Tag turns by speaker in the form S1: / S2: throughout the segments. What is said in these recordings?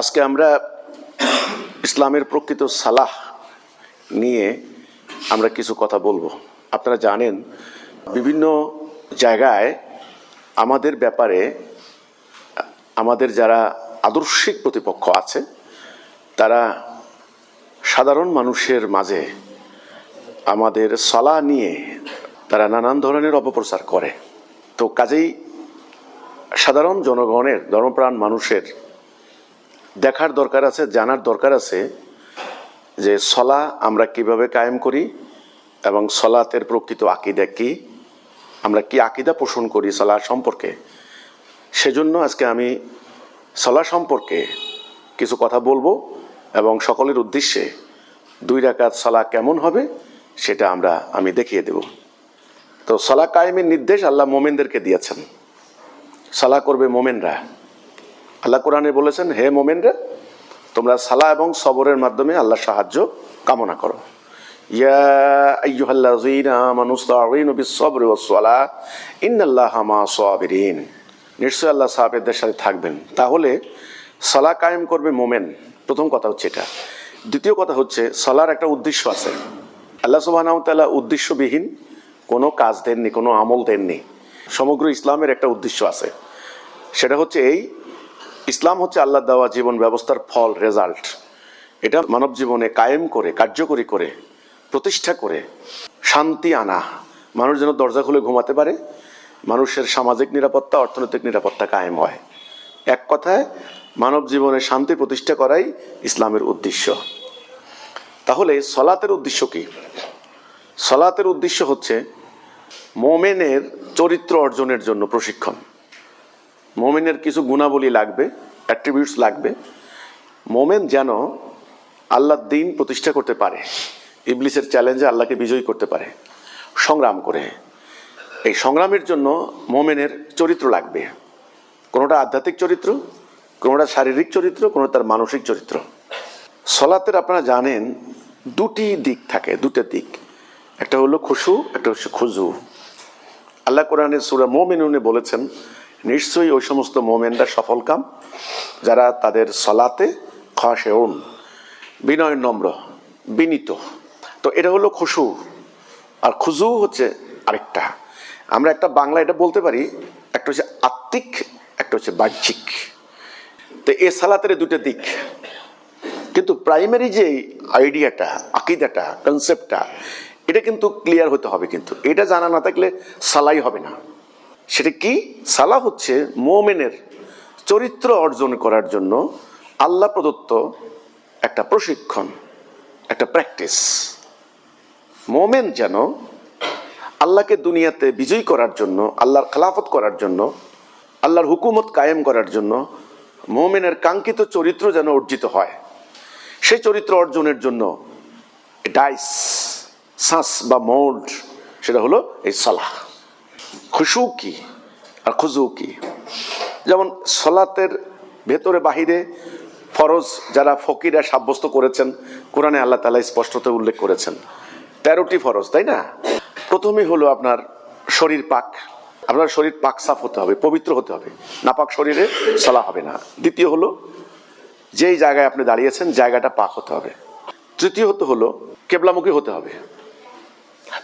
S1: আজকে আমরা ইসলামের প্রকৃত সালাহ নিয়ে আমরা কিছু কথা বলব। আপনারা জানেন, বিভিন্ন জায়গায় আমাদের ব্যাপারে, আমাদের যারা আদর্শিক প্রতিপক্ষ আছে, তারা সাধারণ মানুষের মাঝে আমাদের সলা নিয়ে তারা নানান ধরনের অপপ্রচার করে। তো কাজেই সাধারণ জনগণের, ধর্মপ্রাণ মানুষের দেখার দরকার আছে, জানার দরকার আছে যে সলা আমরা কীভাবে কায়েম করি এবং সলাতের প্রকৃত আকিদা কি, আমরা কি আকিদা পোষণ করি সলা সম্পর্কে। সেজন্য আজকে আমি সলা সম্পর্কে কিছু কথা বলব এবং সকলের উদ্দেশ্যে দুই রাকাত সলা কেমন হবে সেটা আমরা, আমি দেখিয়ে দেব। তো সলা কায়েমের নির্দেশ আল্লাহ মোমেনদেরকে দিয়েছেন। সালা করবে মোমেনরা। আল্লাহ কোরআনে বলেছেন, হে মোমেনরা, তোমরা সালা এবং সবরের মাধ্যমে আল্লাহ সাহায্য কামনা করো। নিশ্চয় আল্লাহ সাহাবেদের সাথে থাকবেন। তাহলে সালা কায়েম করবে মোমেন। প্রথম কথা হচ্ছে এটা। দ্বিতীয় কথা হচ্ছে, সালার একটা উদ্দেশ্য আছে। আল্লাহ ওয়া উদ্দেশ্যবিহীন কোনো কাজ দেননি, কোনো আমল দেননি। সমগ্র ইসলামের একটা উদ্দেশ্য আছে। সেটা হচ্ছে এই ইসলাম হচ্ছে আল্লাহ দেওয়া জীবন ব্যবস্থার ফল রেজাল্ট এটা মানব জীবনে কায়েম করে, কার্যকরী করে, প্রতিষ্ঠা করে, শান্তি আনা। মানুষ যেন দরজা খুলে ঘুমাতে পারে, মানুষের সামাজিক নিরাপত্তা, অর্থনৈতিক নিরাপত্তা কায়েম হয়। এক কথায়, মানব জীবনে শান্তি প্রতিষ্ঠা করাই ইসলামের উদ্দেশ্য। তাহলে সলাতের উদ্দেশ্য কি? সলাতের উদ্দেশ্য হচ্ছে মোমেনের চরিত্র অর্জনের জন্য প্রশিক্ষণ। মোমেনের কিছু গুণাবলী লাগবে অ্যাট্রিবিউটস লাগবে। মোমেন যেন আল্লাহ দিন প্রতিষ্ঠা করতে পারে, ইবলিসের চ্যালেঞ্জে আল্লাহকে বিজয়ী করতে পারে। সংগ্রাম করে। এই সংগ্রামের জন্য মোমেনের চরিত্র লাগবে। কোনোটা আধ্যাত্মিক চরিত্র, কোনোটা শারীরিক চরিত্র কোনো তার মানসিক চরিত্র। সলাতের আপনারা জানেন, দুটি দিক থাকে, দুটো দিক। একটা হলো খুশু, একটা হচ্ছে খুজু। আল্লাহ কোরআনের সুরা মোমেনুনে বলেছেন নিশ্চয়ই ওই সমস্ত মোমেনরা সফলকাম যারা তাদের সলাতে খাসেউন বিনয় নম্র, বিনীত। তো এটা হলো খুশু। আর খুজু হচ্ছে আরেকটা। আমরা একটা বাংলা এটা বলতে পারি, একটা হচ্ছে আত্মিক, একটা হচ্ছে বাহ্যিক। তো এ সালাতের দুটো দিক। কিন্তু প্রাইমারি যে আইডিয়াটা, আকিদাটা কনসেপ্টটা এটা কিন্তু ক্লিয়ার হতে হবে কিন্তু। এটা জানা না থাকলে সালাই হবে না। সেটা কি? সালা হচ্ছে মোমেনের চরিত্র অর্জন করার জন্য আল্লাহ প্রদত্ত একটা প্রশিক্ষণ, একটা প্র্যাকটিস। মোমেন যেন আল্লাহকে দুনিয়াতে বিজয়ী করার জন্য, আল্লাহর খেলাফত করার জন্য, আল্লাহর হুকুমত কায়েম করার জন্য মোমেনের কাঙ্ক্ষিত চরিত্র যেন অর্জিত হয়। সেই চরিত্র অর্জনের জন্য ডাইস শ্বাস বা মোল্ড সেটা হলো এই সলাহ। খুশু কি আর খুজু কি যেমন সলাতের ভেতরে বাহিরে ফরজ যারা ফকিরা সাব্যস্ত করেছেন, কোরআনে আল্লাহ তালা স্পষ্টত উল্লেখ করেছেন। তেরোটি ফরজ, তাই না? প্রথমেই হলো আপনার শরীর পাক। আপনার শরীর পাক সাফ হতে হবে, পবিত্র হতে হবে। নাপাক শরীরে সলা হবে না। দ্বিতীয় হলো, যেই জায়গায় আপনি দাঁড়িয়েছেন, জায়গাটা পাক হতে হবে। তৃতীয়ত হলো, কেবলামুখী হতে হবে।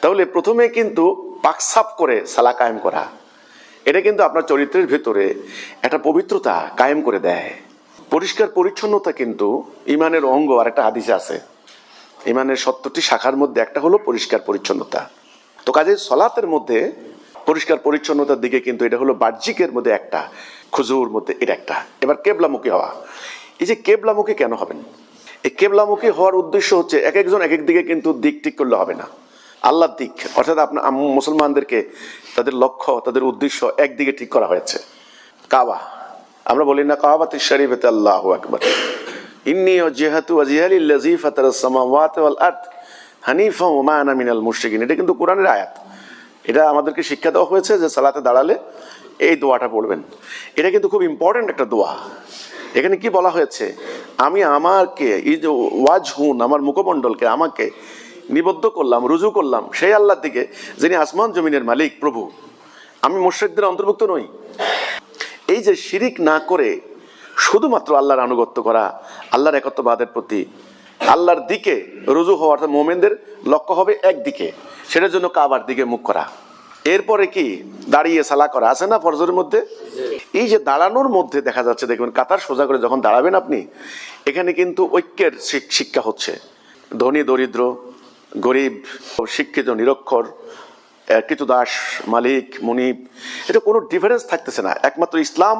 S1: তাহলে প্রথমে কিন্তু পাকসাপ করে সালা কায়েম করা। এটা কিন্তু আপনার চরিত্রের ভেতরে একটা পবিত্রতা কায়েম করে দেয়। পরিষ্কার পরিচ্ছন্নতা কিন্তু ইমানের অঙ্গ আর একটা হাদিসে আছে। ইমানের সত্তরটি শাখার মধ্যে একটা হলো পরিষ্কার পরিচ্ছন্নতা। তো কাজে সলাতের মধ্যে পরিষ্কার পরিচ্ছন্নতার দিকে কিন্তু এটা হলো বাহ্যিকের মধ্যে একটা, খুজুর মধ্যে এটা একটা। এবার কেবলামুখী হওয়া। এই যে কেবলামুখী কেন হবেন? এই কেবলামুখী হওয়ার উদ্দেশ্য হচ্ছে এক একজন এক এক দিকে কিন্তু দিক ঠিক করলে হবে না। আল্লাহর দিক, অর্থাৎ আপনার মুসলমানদেরকে তাদের লক্ষ্য, তাদের উদ্দেশ্য একদিকে ঠিক করা হয়েছে। কাবা, আমরা বলি না কাবাতি শরীফতে আল্লাহ আকবর। ইন্নি ও জেহাতু আজিহালি লাজি ফাতার সামাওয়াত ওয়াল আরদ হানিফা আনা মিনাল মুশরিকিন। এটা কিন্তু কোরআনের আয়াত। এটা আমাদেরকে শিক্ষা দেওয়া হয়েছে যে সালাতে দাঁড়ালে এই দোয়াটা পড়বেন। এটা কিন্তু খুব ইম্পর্টেন্ট একটা দোয়া। এখানে কি বলা হয়েছে? আমি আমাকে, এই যে ওয়াজ হুন আমার মুখমণ্ডলকে, আমাকে নিবদ্ধ করলাম, রুজু করলাম, সেই আল্লাহর দিকে, যিনি আসমান জমিনের মালিক, প্রভু। আমি মোর্শেকদের অন্তর্ভুক্ত নই। এই যে শিরিক না করে শুধুমাত্র আল্লাহর আনুগত্য করা, আল্লাহর একত্ববাদের প্রতি আল্লাহর দিকে রুজু হওয়া, অর্থাৎ মোমেনদের লক্ষ্য হবে একদিকে, সেটার জন্য কাবার দিকে মুখ করা। এরপরে কি? দাঁড়িয়ে সালা করা। আছে না ফরজের মধ্যে? এই যে দাঁড়ানোর মধ্যে দেখা যাচ্ছে, দেখবেন কাতার সোজা করে যখন দাঁড়াবেন আপনি, এখানে কিন্তু ঐক্যের শিক- শিক্ষা হচ্ছে। ধনী, দরিদ্র গরিব, শিক্ষিত, নিরক্ষর কিছু দাস, মালিক, মনিব, এটা কোনো ডিফারেন্স থাকতেছে না। একমাত্র ইসলাম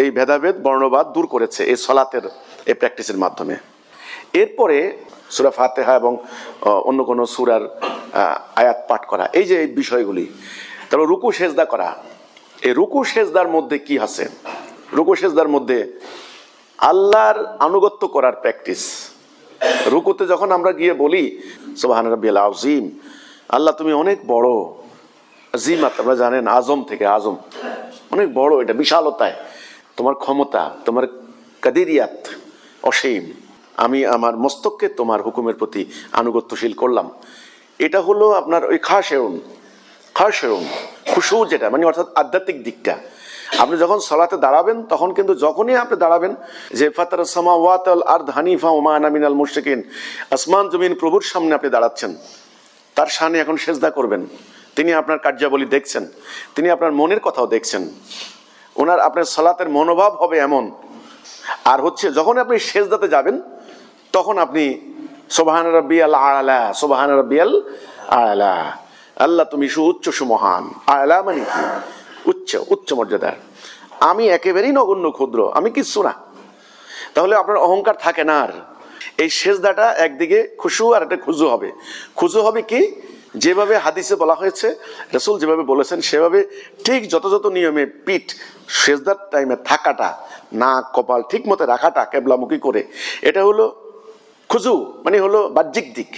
S1: এই ভেদাভেদ, বর্ণবাদ দূর করেছে এই সলাতের, এই প্র্যাকটিসের মাধ্যমে। এরপরে সুরা ফাতেহা এবং অন্য কোনো সুরার আয়াত পাঠ করা। এই যে এই বিষয়গুলি, তারপর রুকু সেজদা করা। এই রুকু সেজদার মধ্যে কি আছে? রুকু সেজদার মধ্যে আল্লাহর আনুগত্য করার প্র্যাকটিস রুকুতে যখন আমরা গিয়ে বলি সোহান রব্বিল আজিম আল্লাহ তুমি অনেক বড়। জিমাত আমরা জানেন আজম থেকে আজম অনেক বড়, এটা বিশালতায়। তোমার ক্ষমতা, তোমার কাদিরিয়াত অসীম। আমি আমার মস্তককে তোমার হুকুমের প্রতি আনুগত্যশীল করলাম। এটা হলো আপনার ওই খাসেউন খাসেউন খুশু যেটা মানে অর্থাৎ আধ্যাত্মিক দিকটা। আপনি যখন সলাতে দাঁড়াবেন, তখন কিন্তু যখনই আপনি দাঁড়াবেন, যে ফাতার সামা ওয়াতাল আর হানিফা ওমান আমিনাল মুশরিকিন, আসমান জমিন প্রভুর সামনে আপনি দাঁড়াচ্ছেন। তার সামনে এখন সেজদা করবেন। তিনি আপনার কার্যাবলী দেখছেন। তিনি আপনার মনের কথাও দেখছেন। ওনার, আপনার সালাতের মনোভাব হবে এমন। আর হচ্ছে, যখন আপনি সেজদাতে যাবেন, তখন আপনি সোবাহান রব্বিয়াল আলা, সোবাহান রব্বিয়াল আলা। আল্লাহ তুমি সু সুউচ্চ সুমহান আলা মানে কি? উচ্চ উচ্চ মর্যাদার। আমি একেবারেই নগণ্য, ক্ষুদ্র। আমি কিচ্ছু না। তাহলে আপনার অহংকার থাকে না আর। এই সেজদাটা একদিকে খুশু আর একটা খুজু হবে। খুজু হবে কি? যেভাবে হাদিসে বলা হয়েছে, রসুল যেভাবে বলেছেন, সেভাবে ঠিক যথাযথ নিয়মে পিঠ সেজদার টাইমে থাকাটা, নাক, কপাল ঠিক মতো রাখাটা কেবলামুখী করে, এটা হলো খুজু মানে হলো বাহ্যিক দিক।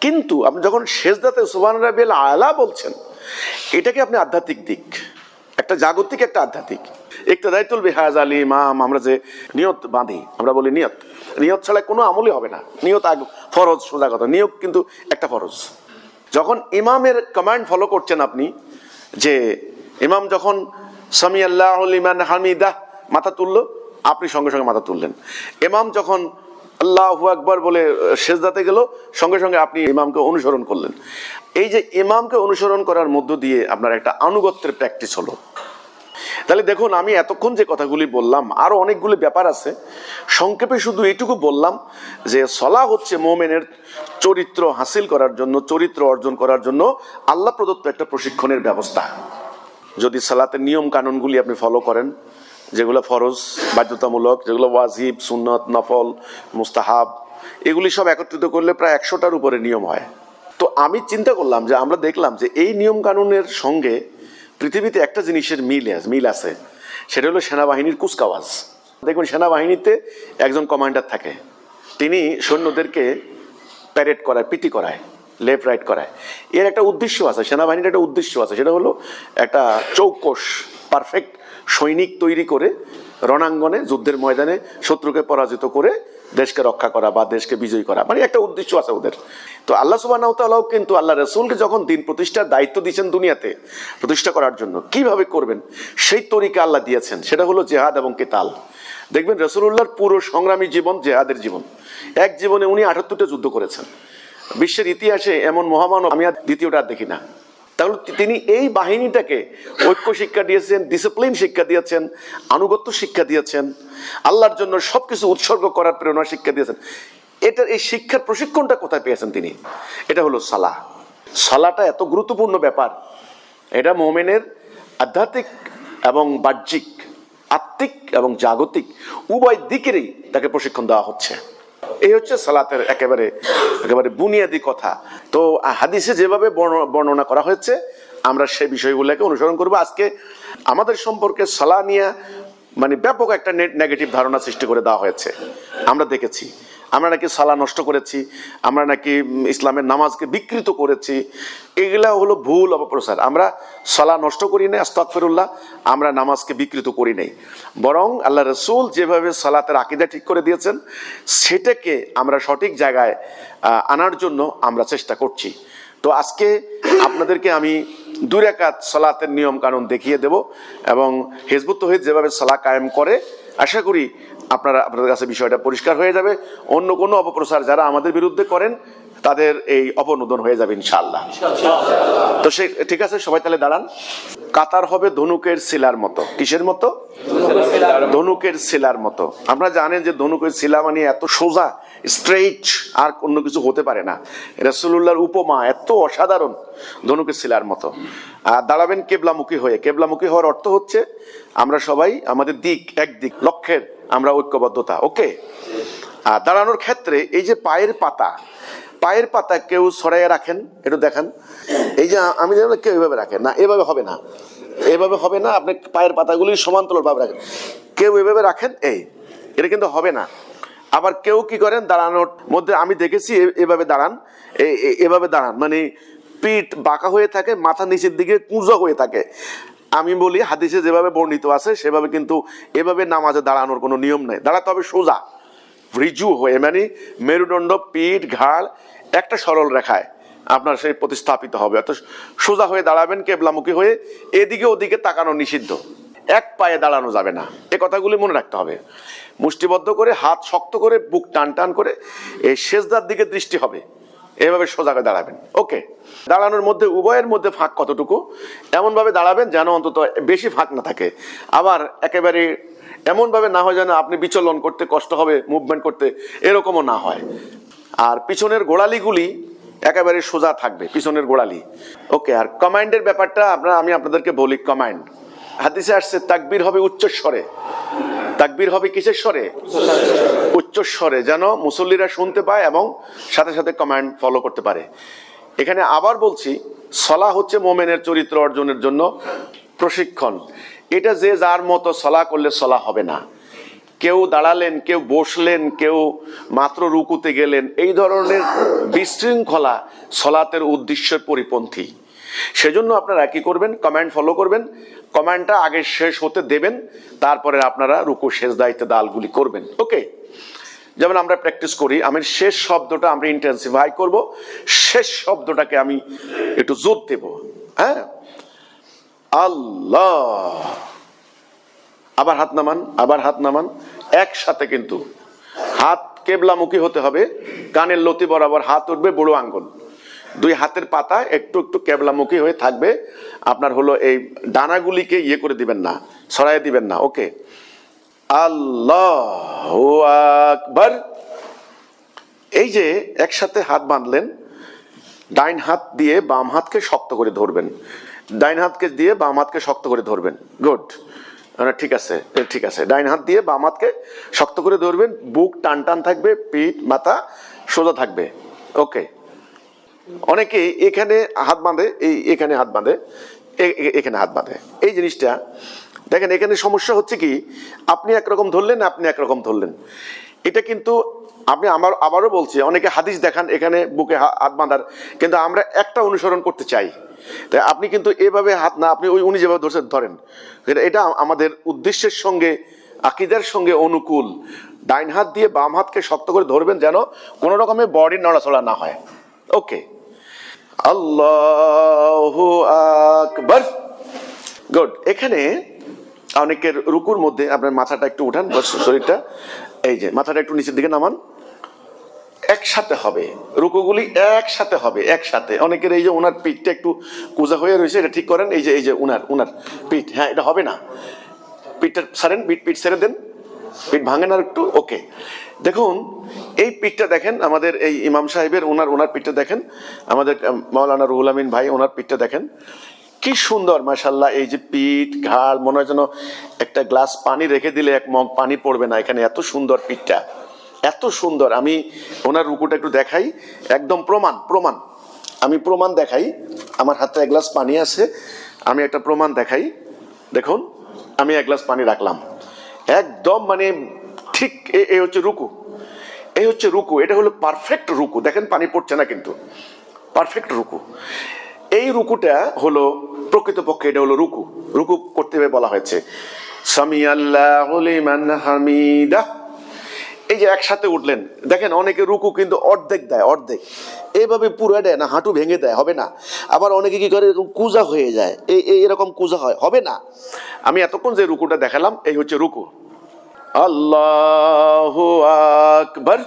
S1: কিন্তু আপনি যখন সেজদাতে সুবান রাবিল আলা বলছেন, এটাকে আপনি আধ্যাত্মিক দিক, একটা জাগতিক একটা আধ্যাত্মিক। একটা দায়িত্বুল বেহাজ আলী ইমাম, আমরা যে নিয়ত বাঁধি, আমরা বলি নিয়ত। নিয়ত ছাড়া কোনো আমলই হবে না। নিয়ত আগ, ফরজ, সোজা কথা। নিয়ত কিন্তু একটা ফরজ। যখন ইমামের কমান্ড ফলো করছেন আপনি, যে ইমাম যখন সামি আল্লাহ ইমান হামিদা মাথা তুললো, আপনি সঙ্গে সঙ্গে মাথা তুললেন। ইমাম যখন আল্লাহু আকবর বলে সেজদাতে গেল। সঙ্গে সঙ্গে আপনি ইমামকে অনুসরণ করলেন। এই যে ইমামকে অনুসরণ করার মধ্য দিয়ে আপনার একটা আনুগত্যের প্র্যাকটিস হলো। তাহলে দেখুন, আমি এতক্ষণ যে কথাগুলি বললাম, আরও অনেকগুলি ব্যাপার আছে। সংক্ষেপে শুধু এইটুকু বললাম যে, সলা হচ্ছে মোমেনের চরিত্র হাসিল করার জন্য, চরিত্র অর্জন করার জন্য আল্লাহ প্রদত্ত একটা প্রশিক্ষণের ব্যবস্থা। যদি সালাতের নিয়ম কানুনগুলি আপনি ফলো করেন যেগুলো ফরজ, বাধ্যতামূলক, যেগুলো ওয়াজিব, সুন্নত, নফল, মুস্তাহাব, এগুলি সব একত্রিত করলে প্রায় একশোটার উপরে নিয়ম হয়। তো আমি চিন্তা করলাম যে, আমরা দেখলাম যে এই নিয়ম কানুনের সঙ্গে পৃথিবীতে একটা জিনিসের মিল মিল আছে, সেটা হলো সেনাবাহিনীর কুচকাওয়াজ। দেখুন সেনাবাহিনীতে একজন কমান্ডার থাকে, তিনি সৈন্যদেরকে প্যারেড করায়, পিটি করায়, লেফট রাইট করায়। এর একটা উদ্দেশ্য আছে, সেনাবাহিনীর একটা উদ্দেশ্য আছে, সেটা হলো একটা চৌকস পারফেক্ট সৈনিক তৈরি করে রণাঙ্গনে, যুদ্ধের ময়দানে শত্রুকে পরাজিত করে দেশকে রক্ষা করা বা দেশকে বিজয়ী করা। মানে একটা উদ্দেশ্য আছে ওদের। তো আল্লাহ সুবাহ কিন্তু আল্লাহ রসুলকে যখন দিন প্রতিষ্ঠার দায়িত্ব দিয়েছেন দুনিয়াতে প্রতিষ্ঠা করার জন্য, কীভাবে করবেন? সেই তরিকা আল্লাহ দিয়েছেন। সেটা হলো জেহাদ এবং কেতাল। দেখবেন রসুল্লাহর পুরো সংগ্রামী জীবন জেহাদের জীবন। এক জীবনে উনি আটাত্তরটা যুদ্ধ করেছেন। বিশ্বের ইতিহাসে এমন মহামানব আমি আর দ্বিতীয়টা আর দেখি না। তাহলে তিনি এই বাহিনীটাকে ঐক্য শিক্ষা দিয়েছেন ডিসিপ্লিন শিক্ষা দিয়েছেন, আনুগত্য শিক্ষা দিয়েছেন, আল্লাহর জন্য সবকিছু উৎসর্গ করার প্রেরণা শিক্ষা দিয়েছেন। এটার এই শিক্ষার প্রশিক্ষণটা কোথায় পেয়েছেন তিনি? এটা হলো সালা সালাটা এত গুরুত্বপূর্ণ ব্যাপার। এটা মোমেনের আধ্যাত্মিক এবং বাহ্যিক, আত্মিক এবং জাগতিক উভয় দিকেরই তাকে প্রশিক্ষণ দেওয়া হচ্ছে। এই হচ্ছে সালাতের একেবারে একেবারে বুনিয়াদি কথা। তো হাদিসে যেভাবে বর্ণ- বর্ণনা করা হয়েছে, আমরা সেই বিষয়গুলোকে অনুসরণ করব। আজকে আমাদের সম্পর্কে সালা নিয়ে মানে ব্যাপক একটা নেগেটিভ ধারণা সৃষ্টি করে দেওয়া হয়েছে। আমরা দেখেছি আমরা নাকি সালা নষ্ট করেছি, আমরা নাকি ইসলামের নামাজকে বিকৃত করেছি, এগুলা হলো ভুল অপপ্রচার। আমরা সালা নষ্ট করি নাই আস্তাকফিরুল্লাহ আমরা নামাজকে বিকৃত করি নাই। বরং আল্লাহ রসুল যেভাবে সালাতের আকিদা ঠিক করে দিয়েছেন, সেটাকে আমরা সঠিক জায়গায় আনার জন্য আমরা চেষ্টা করছি। তো আজকে আপনাদেরকে আমি দুই রেখাত সালাতের নিয়ম কানুন দেখিয়ে দেব এবং হেজবুত তহিদ যেভাবে সালা কায়েম করে, আশা করি আপনারা আপনাদের কাছে বিষয়টা পরিষ্কার হয়ে যাবে। অন্য কোনো অপপ্রচার যারা আমাদের বিরুদ্ধে করেন তাদের এই অপনোদন হয়ে যাবে ইনশাআল্লাহ। তো সে ঠিক আছে সবাই তাহলে দাঁড়ান। কাতার হবে ধনুকের শিলার মতো। কিসের মতো? ধনুকের শিলার মতো। আমরা জানেন যে ধনুকের শিলা মানে এত সোজা স্ট্রেইট আর অন্য কিছু হতে পারে না। রসুল্লাহর উপমা এত অসাধারণ ধনুকের শিলার মতো। আর দাঁড়াবেন কেবলামুখী হয়ে। কেবলামুখী হওয়ার অর্থ হচ্ছে আমরা সবাই আমাদের দিক এক দিক লক্ষ্যের আমরা ঐক্যবদ্ধতা ওকে আর দাঁড়ানোর ক্ষেত্রে এই যে পায়ের পাতা পায়ের পাতা কেউ সরাইয়া রাখেন, একটু দেখান। এই যে আমি দেখলাম কেউ এভাবে রাখেন না, এভাবে হবে না। এভাবে হবে না, আপনি পায়ের পাতাগুলি সমান্তরাল ভাবে রাখেন। কেউ এভাবে রাখেন, এই, এটা কিন্তু হবে না। আবার কেউ কি করেন, দাঁড়ানোর মধ্যে আমি দেখেছি এভাবে দাঁড়ান এভাবে দাঁড়ান। মানে পিঠ বাঁকা হয়ে থাকে, মাথা নিচের দিকে কুঁজো হয়ে থাকে। আমি বলি, হাদিসে যেভাবে বর্ণিত আছে, সেভাবে কিন্তু এভাবে নামাজে দাঁড়ানোর কোনো নিয়ম নেই। দাঁড়াতে হবে সোজা। রিজু হয়ে মানে মেরুদণ্ড, পিঠ, ঘাড়, একটা সরল রেখায় আপনার সেই প্রতিস্থাপিত হবে। অর্থাৎ সোজা হয়ে দাঁড়াবেন, কেবলামুখী হয়ে এদিকে ওদিকে তাকানো নিষিদ্ধ। এক পায়ে দাঁড়ানো যাবে না। এ কথাগুলি মনে রাখতে হবে। মুষ্টিবদ্ধ করে, হাত শক্ত করে, বুক টান টান করে, এই শেষদার দিকে দৃষ্টি হবে। এভাবে সোজা দাঁড়াবেন। ওকে। দাঁড়ানোর মধ্যে, উভয়ের মধ্যে ফাঁক কতটুকু? এমনভাবে দাঁড়াবেন যেন অন্তত বেশি ফাঁক না থাকে। আবার একেবারে এমনভাবে না হয় যেন আপনি বিচলন করতে কষ্ট হবে মুভমেন্ট করতে। এরকমও না হয়। আর পিছনের গোড়ালিগুলি একেবারে সোজা থাকবে, পিছনের গোড়ালি। ওকে, আর কমান্ডের ব্যাপারটা আপনার, আমি আপনাদেরকে বলি কমান্ড। হাদিসে আসছে, তাকবির হবে উচ্চস্বরে। তাকবীর হবে কিসের স্বরে? উচ্চ স্বরে, যেন মুসল্লিরা শুনতে পায় এবং সাথে সাথে কমান্ড ফলো করতে পারে। এখানে আবার বলছি সলা হচ্ছে মোমেনের চরিত্র অর্জনের জন্য প্রশিক্ষণ। এটা যে যার মতো সলা করলে সলা হবে না। কেউ দাঁড়ালেন, কেউ বসলেন, কেউ মাত্র রুকুতে গেলেন। এই ধরনের বিশৃঙ্খলা সলাতের উদ্দেশ্যের পরিপন্থী। সেজন্য আপনারা কি করবেন? কমান্ড ফলো করবেন। কমান্ডটা আগে শেষ হতে দেবেন। তারপরে আপনারা রুকু শেষ দায়িত্বে দালগুলি করবেন। ওকে? যেমন আমরা প্র্যাকটিস করি, আমি শেষ শব্দটা আমরা ইন্টেন্সিফাই করব। শেষ শব্দটাকে আমি একটু জোর দেব। হ্যাঁ? আল্লাহ! আবার হাত নামান, আবার হাত নামান। একসাথে কিন্তু হাত কেবলামুখী হতে হবে, কানের লতি বরাবর হাত উঠবে বুড়ো আঙ্গুল। দুই হাতের পাতা একটু একটু কেবলামুখী হয়ে থাকবে। আপনার হলো এই ডানাগুলিকে ইয়ে করে দিবেন না ছড়াই দিবেন না, ওকে? আল্লাহ আকবার। এই যে একসাথে হাত বাঁধলেন, ডাইন হাত দিয়ে বাম হাতকে শক্ত করে ধরবেন। ডাইন হাতকে দিয়ে বাম হাতকে শক্ত করে ধরবেন। গুড। ঠিক আছে ঠিক আছে। ডাইন হাত দিয়ে বাম হাতকে শক্ত করে ধরবেন, বুক টান টান থাকবে, পিঠ, মাথা সোজা থাকবে। ওকে অনেকে এখানে হাত বাঁধে, এই এখানে হাত বাঁধে এখানে হাত বাঁধে। এই জিনিসটা, দেখেন এখানে সমস্যা হচ্ছে কি, আপনি একরকম ধরলেন, আপনি একরকম ধরলেন। এটা কিন্তু আপনি আমার আবারও বলছি, অনেকে হাদিস দেখান, এখানে বুকে হাত বাঁধার। কিন্তু আমরা একটা অনুসরণ করতে চাই। তাই আপনি কিন্তু এভাবে হাত না আপনি ওই উনি যেভাবে ধরছেন, ধরেন। এটা- এটা আমাদের উদ্দেশ্যের সঙ্গে, আকিদের সঙ্গে অনুকূল। ডাইন হাত দিয়ে বাম হাতকে শক্ত করে ধরবেন যেন কোনো রকমের বডির নড়াচড়া না হয়। ওকে। আল্লাহু আকবার। গুড। এখানে অনেকের রুকুর মধ্যে আপনার মাথাটা একটু উঠান শরীরটা। এই যে, মাথাটা একটু নিচের দিকে নামান। একসাথে হবে। রুকুগুলি একসাথে হবে, একসাথে। অনেকের এই যে ওনার পিঠটা একটু কুজা হয়ে রয়েছে, এটা ঠিক করেন। এই যে এই যে উনার উনার পিঠ হ্যাঁ এটা হবে না। পিঠটা সারেন, পিঠ পিঠ সেরে দেন। পিঠ ভাঙেন আর একটু, ওকে। দেখুন, এই পিঠটা দেখেন, আমাদের এই ইমাম সাহেবের ওনার ওনার পিঠটা দেখেন। আমাদের মাওলানা রুহুল আমিন ভাই ওনার পিঠটা দেখেন। কি সুন্দর মাশাল্লাহ এই যে পিঠ, ঘাড়, মনে হয় যেন একটা গ্লাস পানি রেখে দিলে এক মগ পানি পড়বে না এখানে। এত সুন্দর পিঠটা। এত সুন্দর। আমি ওনার রুকুটা একটু দেখাই। একদম প্রমাণ প্রমাণ। আমি প্রমাণ দেখাই। আমার হাতে এক গ্লাস পানি আছে। আমি একটা প্রমাণ দেখাই। দেখুন, আমি এক গ্লাস পানি রাখলাম। একদম মানে ঠিক এ- হচ্ছে রুকু। এই হচ্ছে রুকু। এটা হলো পারফেক্ট রুকু। দেখেন পানি পড়ছে না কিন্তু। পারফেক্ট রুকু। এই রুকুটা হলো প্রকৃতপক্ষে এটা হলো রুকু। রুকু করতে হবে বলা হয়েছে। সামি আল্লাহ হামিদা। এই যে একসাথে উঠলেন, দেখেন অনেকে রুকু কিন্তু অর্ধেক দেয়, অর্ধেক। এইভাবে পুরো দেয় না, হাঁটু ভেঙে দেয়, হবে না। আবার অনেকে কি করে, এরকম কুজা হয়ে যায়। এই এরকম কুজা হয়, হবে না। আমি এতক্ষণ যে রুকুটা দেখালাম, এই হচ্ছে রুকু। আল্লাহ আকবার।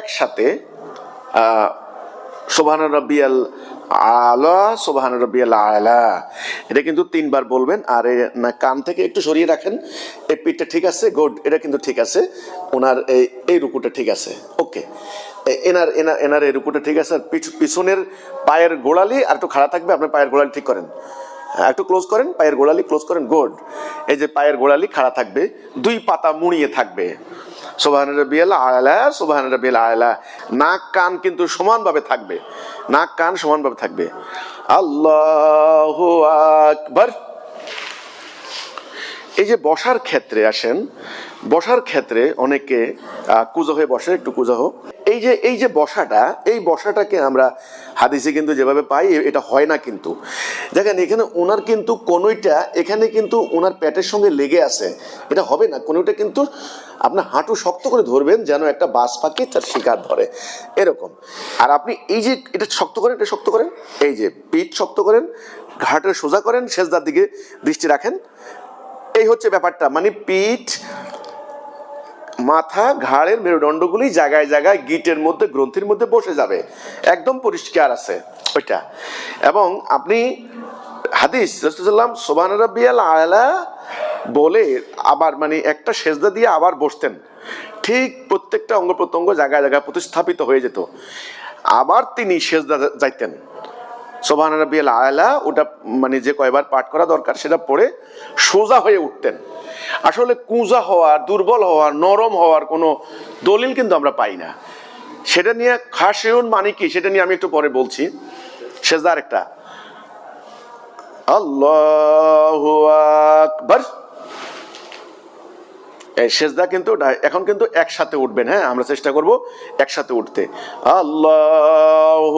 S1: একসাথে আলা আলা। এটা কিন্তু তিনবার বলবেন আর না থেকে একটু সরিয়ে রাখেন। এই পিঠটা ঠিক আছে এটা কিন্তু ঠিক আছে। ওনার এই এই ঠিক আছে ওকে। এনার এনার এনার এই রুকুটা ঠিক আছে আর পিছ- পিছনের পায়ের গোড়ালি আর একটু খাড়া থাকবে আপনার পায়ের গোড়ালি ঠিক করেন। হ্যাঁ, একটু ক্লোজ করেন পায়ের গোড়ালি ক্লোজ করেন গুড। এই যে পায়ের গোড়ালি খাড়া থাকবে দুই পাতা মুড়িয়ে থাকবে। সোবাহান রবিয়াল আয়লা সোবাহান রবিয়াল আয়লা নাক, কান কিন্তু সমানভাবে থাকবে। নাক, কান সমানভাবে থাকবে। আল্লাহ আকবার। এই যে বসার ক্ষেত্রে আসেন, বসার ক্ষেত্রে অনেকে কুজো হয়ে বসে, একটু কুজো হোক। এই যে এই যে বসাটা, এই বসাটাকে আমরা হাদিসে কিন্তু যেভাবে পাই, এটা হয় না কিন্তু। দেখেন, এখানে ওনার কিন্তু কোনোইটা, এখানে কিন্তু ওনার প্যাটের সঙ্গে লেগে আছে। এটা হবে না কোনোটা কিন্তু আপনার হাঁটু শক্ত করে ধরবেন, যেন একটা বাস পাখি তার শিকার ধরে। এরকম। আর আপনি এই যে, এটা শক্ত করেন, এটা শক্ত করেন, এই যে পিঠ শক্ত করেন, ঘাটের সোজা করেন শেষদার দিকে দৃষ্টি রাখেন। এই হচ্ছে ব্যাপারটা মানে পিঠ মাথা, ঘাড়ের মেরুদণ্ডগুলি জায়গায় জায়গায় গিটের মধ্যে, গ্রন্থির মধ্যে বসে যাবে। একদম পরিষ্কার আছে ওইটা। এবং আপনি হাদিস রসুল্লাম সোবান রাব্বিয়াল আলা বলে আবার মানে একটা সেজদা দিয়ে আবার বসতেন। ঠিক প্রত্যেকটা অঙ্গ প্রত্যঙ্গ জায়গায় জায়গায় প্রতিস্থাপিত হয়ে যেত। আবার তিনি সেজদা যাইতেন। সোবান রাব্বিয়াল আলা, ওটা মানে যে কয়বার পাঠ করা দরকার সেটা পড়ে সোজা হয়ে উঠতেন। আসলে কুজা হওয়ার দুর্বল হওয়ার নরম হওয়ার কোনো দলিল কিন্তু আমরা পাই না। সেটা নিয়ে খাসেউন মানে কি সেটা নিয়ে আমি একটু পরে বলছি। সেজদার একটা। আল্লাহ আকবার। সেজদা কিন্তু এখন কিন্তু একসাথে উঠবেন হ্যাঁ আমরা চেষ্টা করব একসাথে উঠতে। আল্লাহ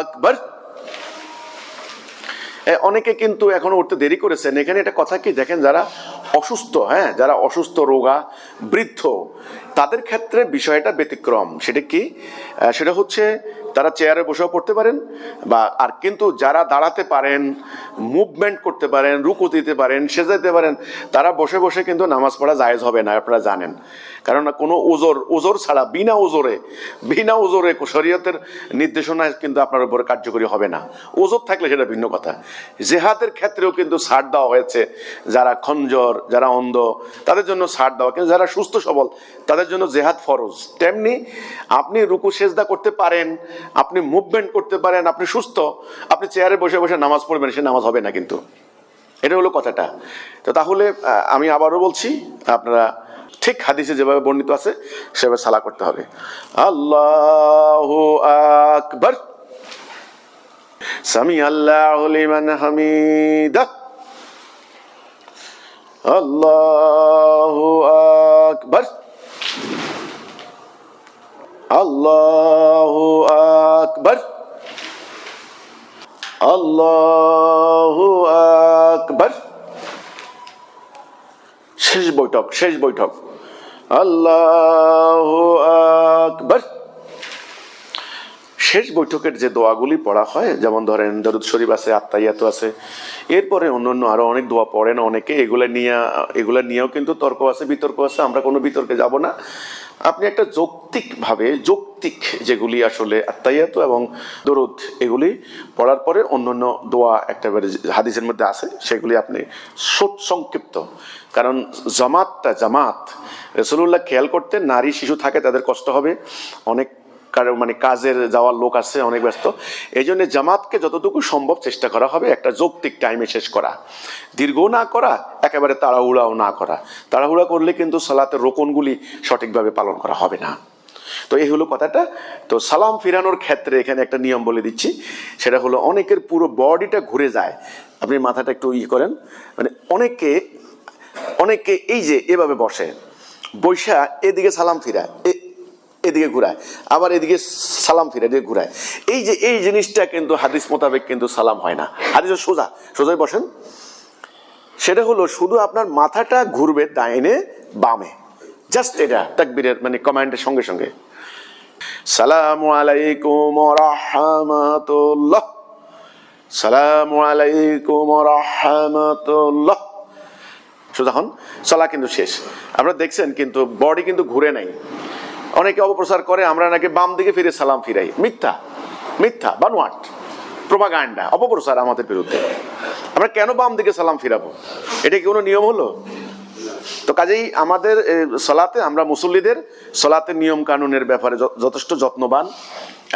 S1: আকবার। অনেকে কিন্তু এখনও উঠতে দেরি করেছেন। এখানে একটা কথা কি, দেখেন যারা অসুস্থ হ্যাঁ যারা অসুস্থ, রোগা, বৃদ্ধ, তাদের ক্ষেত্রে বিষয়টা ব্যতিক্রম। সেটা কি? সেটা হচ্ছে তারা চেয়ারে বসেও পড়তে পারেন বা, আর কিন্তু যারা দাঁড়াতে পারেন মুভমেন্ট করতে পারেন, রুকু দিতে পারেন সেজাইতে পারেন, তারা বসে বসে কিন্তু নামাজ পড়া জায়েজ হবে না, আপনারা জানেন। কারণ কোনো ওজোর ওজোর ছাড়া, বিনা ওজোরে বিনা ওজোরে শরীয়তের নির্দেশনায় কিন্তু আপনার উপরে কার্যকরী হবে না। ওজোর থাকলে সেটা ভিন্ন কথা। জেহাদের ক্ষেত্রেও কিন্তু ছাড় দেওয়া হয়েছে। যারা খঞ্জর, যারা অন্ধ, তাদের জন্য ছাড় দেওয়া। কিন্তু যারা সুস্থ সবল, তাদের জন্য জেহাদ ফরজ। তেমনি আপনি রুকু, সেজদা করতে পারেন আপনি মুভমেন্ট করতে পারেন, আপনি সুস্থ, আপনি চেয়ারে বসে বসে নামাজ পড়বেন, সে নামাজ হবে না কিন্তু। এটা হলো কথাটা। তো তাহলে আমি আবারও বলছি, আপনারা ঠিক হাদিসে যেভাবে বর্ণিত আছে, সেভাবে সালা করতে হবে। আল্লাহ আকবর। সামি আল্লাহ হামিদা। আল্লাহ আকবর। আল্লাহ আকবর। আল্লাহ আকবর। শেষ বৈঠক শেষ বৈঠক। আল্লাহ আকবর। শেষ বৈঠকের যে দোয়াগুলি পড়া হয়, যেমন ধরেন দরুদ শরীফ আছে, আত্মাইয়াত আছে, এরপরে অন্যান্য আরও অনেক দোয়া পড়েন অনেকে, এগুলা নিয়ে, এগুলা নিয়েও কিন্তু তর্ক আছে, বিতর্ক আছে, আমরা কোনো বিতর্কে যাব না। আপনি একটা যৌক্তিক ভাবে, যৌক্তিক যেগুলি আসলে আত্মাইয়াত এবং দরুদ, এগুলি পড়ার পরে অন্যান্য দোয়া একটা হাদিসের মধ্যে আছে, সেগুলি আপনি সোট সংক্ষিপ্ত। কারণ জামাতটা জামাত রসুল্লাহ খেয়াল করতে নারী, শিশু থাকে, তাদের কষ্ট হবে, অনেক কারও মানে কাজের যাওয়ার লোক আছে অনেক ব্যস্ত। এই জন্য জামাতকে যতটুকু সম্ভব চেষ্টা করা হবে একটা যৌক্তিক টাইমে শেষ করা। দীর্ঘ না করা, একেবারে তাড়াহুড়াও না করা। তাড়াহুড়া করলে কিন্তু সালাতের রোকনগুলি সঠিকভাবে পালন করা হবে না। তো এই হলো কথাটা। তো সালাম ফিরানোর ক্ষেত্রে এখানে একটা নিয়ম বলে দিচ্ছি। সেটা হলো অনেকের পুরো বডিটা ঘুরে যায়। আপনি মাথাটা একটু ইয়ে করেন। মানে অনেকে অনেকে এই যে এভাবে বসে বৈশা এদিকে সালাম ফিরা এ- এদিকে ঘুরায়, আবার এদিকে সালাম ফিরে, এদিকে ঘুরায়। এই যে, এই জিনিসটা কিন্তু হাদিস মোতাবেক কিন্তু সালাম হয় না। হাদিস সোজা, সোজাই বসেন। সেটা হলো, শুধু আপনার মাথাটা ঘুরবে ডাইনে, বামে। জাস্ট এটা, তাকবীরের মানে কমান্ডের সঙ্গে সঙ্গে। সালামু আলাইকুম রাহমাতুল্লাহ সালামু আলাইকুম রাহমাতুল্লাহ হন সলা কিন্তু শেষ। আপনারা দেখছেন কিন্তু বডি কিন্তু ঘুরে নাই। অনেকে অপপ্রচার করে, আমরা নাকি বাম দিকে ফিরে সালাম ফিরাই। মিথ্যা মিথ্যা, বানোয়াট প্রভাগান্ডা অপপ্রচার আমাদের বিরুদ্ধে। আমরা কেন বাম দিকে সালাম ফিরাবো? এটা কি কোনো নিয়ম হলো? তো কাজেই আমাদের সলাতে, আমরা মুসল্লিদের সলাতে নিয়ম কানুনের ব্যাপারে যথেষ্ট যত্নবান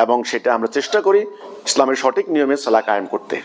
S1: এবং সেটা আমরা চেষ্টা করি ইসলামের সঠিক নিয়মে সলা কায়েম করতে।